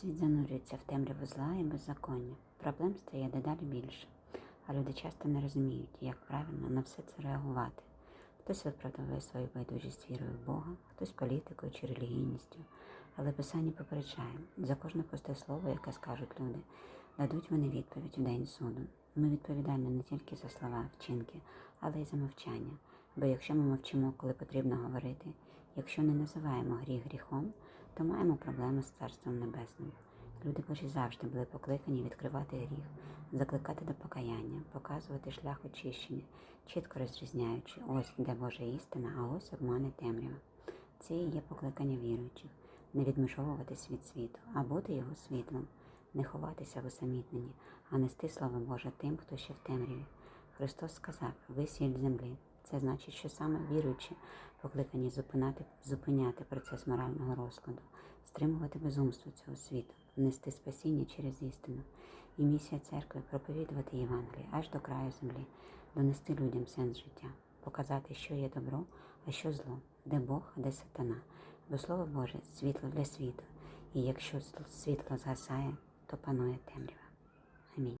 Світ занурюється в темряву зла і беззаконня. Проблем стає дедалі більше, а люди часто не розуміють, як правильно на все це реагувати. Хтось виправдовує свою байдужість вірою в Бога, хтось політикою чи релігійністю. Але Писання попереджає, за кожне пусте слово, яке скажуть люди, дадуть вони відповідь у день суду. Ми відповідальні не тільки за слова, вчинки, але й за мовчання. Бо якщо ми мовчимо, коли потрібно говорити, якщо не називаємо гріх гріхом, то маємо проблеми з Царством Небесним. Люди Божі завжди були покликані відкривати гріх, закликати до покаяння, показувати шлях очищення, чітко розрізняючи, ось де Божа істина, а ось обмане темрява. Це і є покликання віруючих не відмежовуватись від світу, а бути його світлом, не ховатися в усамітненні, а нести слово Боже тим, хто ще в темряві. Христос сказав: ви сіль землі. Це значить, що саме віруючі покликані зупинати, зупиняти процес морального розкладу, стримувати безумство цього світу, нести спасіння через істину. І місія церкви проповідувати Євангеліє аж до краю землі, донести людям сенс життя, показати, що є добро, а що зло, де Бог, а де сатана. Бо Слово Боже світло для світу, і якщо світло згасає, то панує темрява. Амінь.